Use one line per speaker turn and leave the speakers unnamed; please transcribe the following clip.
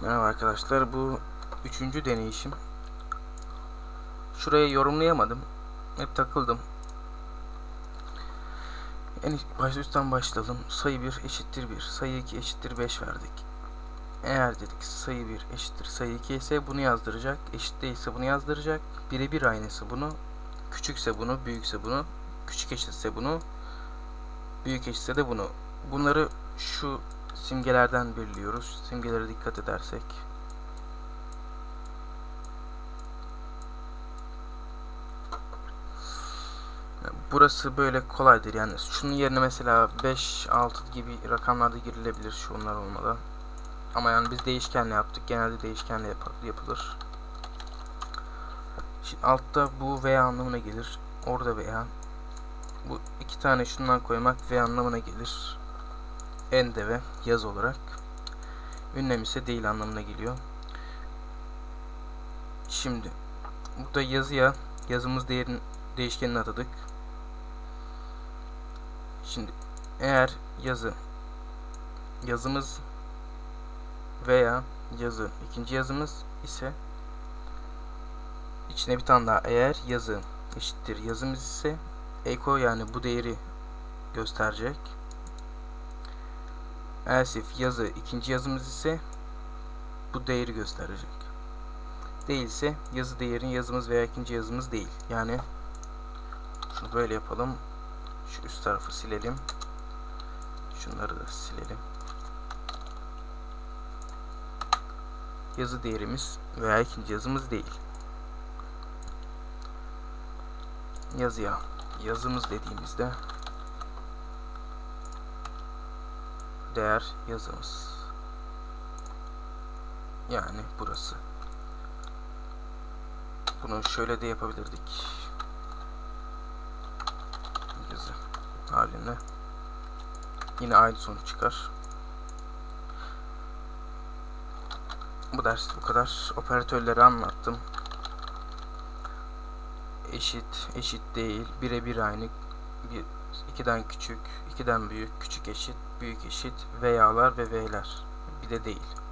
Merhaba arkadaşlar. Bu üçüncü deneyişim. Şuraya yorumlayamadım. Hep takıldım. En ilk üstten başlayalım. Sayı 1 eşittir 1. Sayı 2 eşittir 5 verdik. Eğer dedik sayı 1 eşittir sayı 2 ise bunu yazdıracak. Eşit değilse bunu yazdıracak. Birebir aynısı bunu. Küçükse bunu, büyükse bunu. Küçük eşitse bunu. Büyük eşitse de bunu. Bunları şu simgelerden belirliyoruz. Simgelere dikkat edersek. Burası böyle kolaydır yani. Şunun yerine mesela 5, 6 gibi rakamlarda girilebilir şunlar olmadan. Ama yani biz değişkenle yaptık. Genelde değişkenle yap yapılır. Şimdi altta bu veya anlamına gelir. Orada veya. Bu iki tane şundan koymak ve anlamına gelir ende ve yaz olarak. Ünlem ise değil anlamına geliyor. Şimdi burada yazıya yazımız değerin değişkenini atadık. Şimdi eğer yazı yazımız veya yazı ikinci yazımız ise içine bir tane daha eğer yazı eşittir yazımız ise eko yani bu değeri gösterecek. Else yazı ikinci yazımız ise bu değeri gösterecek. Değilse yazı değerin yazımız veya ikinci yazımız değil. Yani şunu böyle yapalım. Şu üst tarafı silelim. Şunları da silelim. Yazı değerimiz veya ikinci yazımız değil. Yazıya yazımız dediğimizde değer yazımız. Yani burası. Bunu şöyle de yapabilirdik. Yazı haline. Yine aynı sonuç çıkar. Bu ders bu kadar. Operatörleri anlattım. Eşit, eşit değil, birebir aynı, bir, ikiden küçük, ikiden büyük, küçük eşit, büyük eşit, veyalar ve v'ler. Bir de değil.